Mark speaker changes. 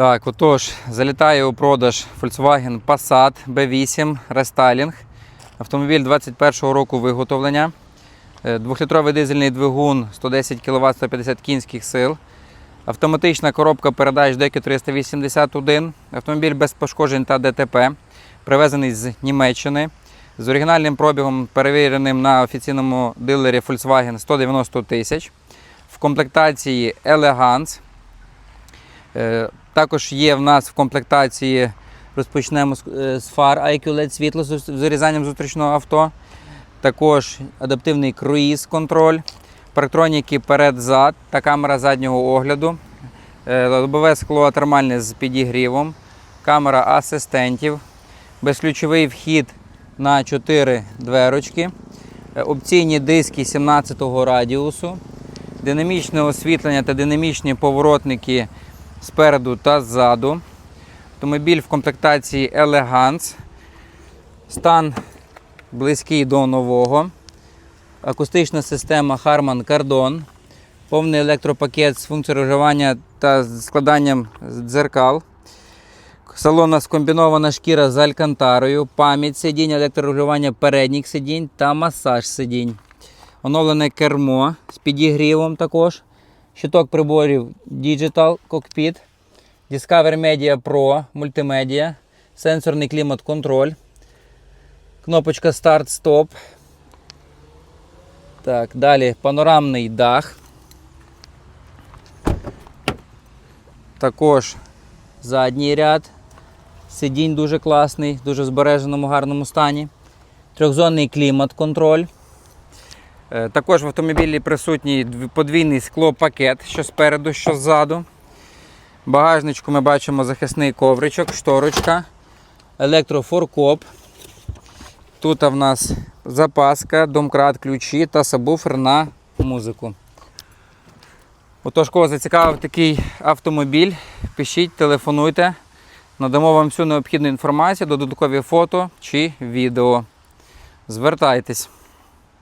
Speaker 1: Так, отож, залітає у продаж Volkswagen Passat B8 Restyling. Автомобіль 21-го року виготовлення. Е, Двохлітровий дизельний двигун 110 кВт 150 кінських сил. Автоматична коробка передач DEC 381. Автомобіль без пошкоджень та ДТП. Привезений з Німеччини. З оригінальним пробігом, перевіреним на офіційному дилері Volkswagen 190 тисяч. В комплектації Elegance. Також є в нас в комплектації, розпочнемо з, е, фар IQ LED світло з з вирізанням зустрічного авто. Також адаптивний круїз контроль, парктроніки перед-зад та камера заднього огляду, е, лобове скло термальне з підігрівом, камера асистентів, безключовий вхід на 4 дверочки, е, опційні диски 17-го радіусу, динамічне освітлення та динамічні поворотники спереду та ззаду. Автомобіль в комплектації Elegance. Стан близький до нового. Акустична система Harman Kardon. Повний електропакет з функцією регулювання та складанням дзеркал. Салонна скомбінована шкіра з алькантарою, пам'ять сидінь, електрорегулювання передніх сидінь та масаж сидінь. Оновлене кермо з підігрівом також. Щиток приборів Digital Cockpit, Discover Media Pro мультимедіа, сенсорний клімат-контроль, кнопочка Start-Stop. Так, далі панорамний дах. Також задній ряд. Сидінь дуже класний, в дуже збереженому гарному стані. Трьохзонний клімат-контроль. Е, Також в автомобілі присутній подвійний склопакет, що спереду, що ззаду. Багажничку ми бачимо захисний ковричок, шторочка, електрофоркоп. Тут в нас запаска, домкрат, ключі та сабвуфер на музику. Отож, кого зацікавив такий автомобіль, пишіть, телефонуйте. Надамо вам всю необхідну інформацію, додаткові фото чи відео. Звертайтесь.